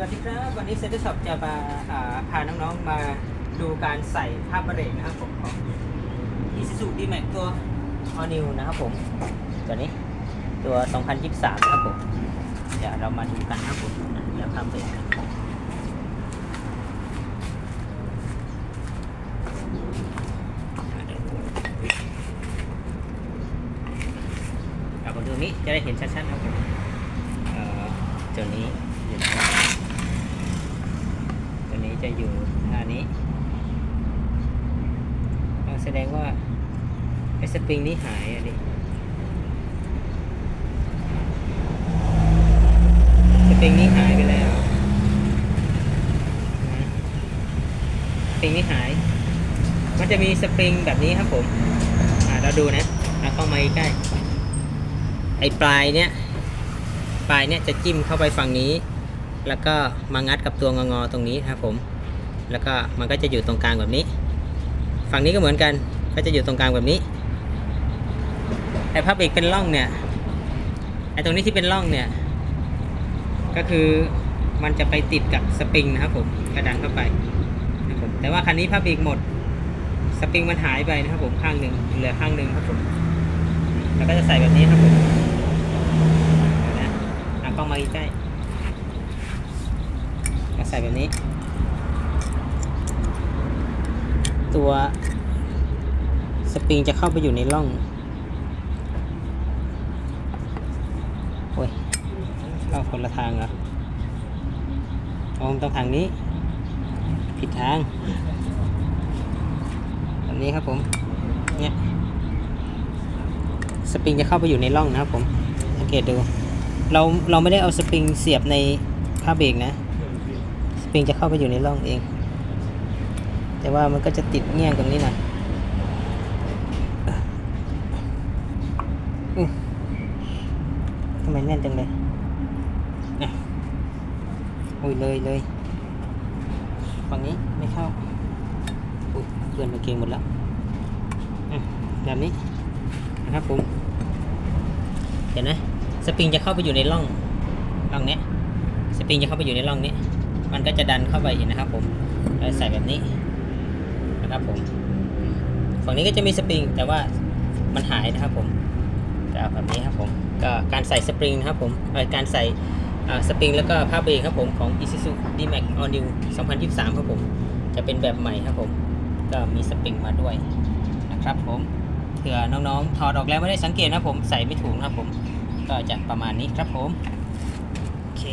วัสดีครับ วันนี้เซนเตอร์ช็อปจะมาพาน้องๆมาดูการใส่ผ้าเบรกนะครับผมของ Isuzu D-Max ตัว All New นะครับผม ตัวนี้ตัว 2023 นะครับผม เดี๋ยวเรามาดูกันนะครับผมเดี๋ยวผ้าเบรกเรามาดูนี้จะได้เห็นชัดๆนะครับผมเอ่อตัวนี้อยู่นวะตัวนี้ จะอยู่ท่านี้แสดงว่าไอ้สปริงนี้หายอะดิสปริงนี้หายไปแล้วสปริงนี้หาย มันจะมีสปริงแบบนี้ครับผม อ่าเราดูนะเอาเข้ามาใกล้ ไอ้ปลายเนี้ย ปลายเนี่ยจะจิ้มเข้าไปฝั่งนี้ แล้วก็มางัดกับตัวงองอๆตรงนี้ครับผม แล้วก็มันก็จะอยู่ตรงกลางแบบนี้ ฝั่งนี้ก็เหมือนกัน ก็จะอยู่ตรงกลางแบบนี้ไอ้พับเอกเป็นร่องเนี่ยไอ้ตรงนี้ที่เป็นร่องเนี่ย ก็คือมันจะไปติดกับสปริงนะครับผมกระดันเข้าไปนะครับผมแต่ว่าคันนี้พับเอกหมดสปริงมันหายไปนะครับผมข้างหนึ่งเหลือข้างหนึ่งครับผมแล้วก็จะใส่แบบนี้ครับผมนะเอากล้องมาใกล้ ใส่แบบนี้ ตัวสปริงจะเข้าไปอยู่ในร่องโอ้ยเข้าคนละทางเหรออ๋อมันต้องทางนี้ ผิดทางแบบนี้ครับผม เนี่ย สปริงจะเข้าไปอยู่ในร่องนะครับผม สังเกตดู เราเราไม่ได้เอาสปริงเสียบในผ้าเบรกนะ ปริงจะเข้าไปอยู่ในร่องเอง แต่ว่ามันก็จะติดเงี้ยงตรงนี้นะทำไมแน่นจังเลยอะโอ้ยเลยเลยฝั่งนี้ไม่เข้าอุ้ยเพื่อนมาเกงหมดแล้วอะแบบนี้นะครับผม เห็นไหมสปริงจะเข้าไปอยู่ในร่องร่องเนี้ยสปริงจะเข้าไปอยู่ในร่องนี้ มันก็จะดันเข้าไปเห็นะครับผมใส่แบบนี้นะครับผมฝั่งนี้ก็จะมีสปริง แต่ว่ามันหายนะครับผมจะเอาแบบนี้ครับผมก็การใส่สปริงนะครับผมการใส่สปริงแล้วก็ผ้าเบรกครับผมของ Isuzu D-Max All New 2023 ครับผม จะเป็นแบบใหม่ครับผม ก็มีสปริงมาด้วยนะครับผมเผื่อน้องๆ ถอดออกแล้วไม่ได้สังเกตนะครับผม ใส่ไม่ถูกนะครับผม ก็จะประมาณนี้ครับผม โอเค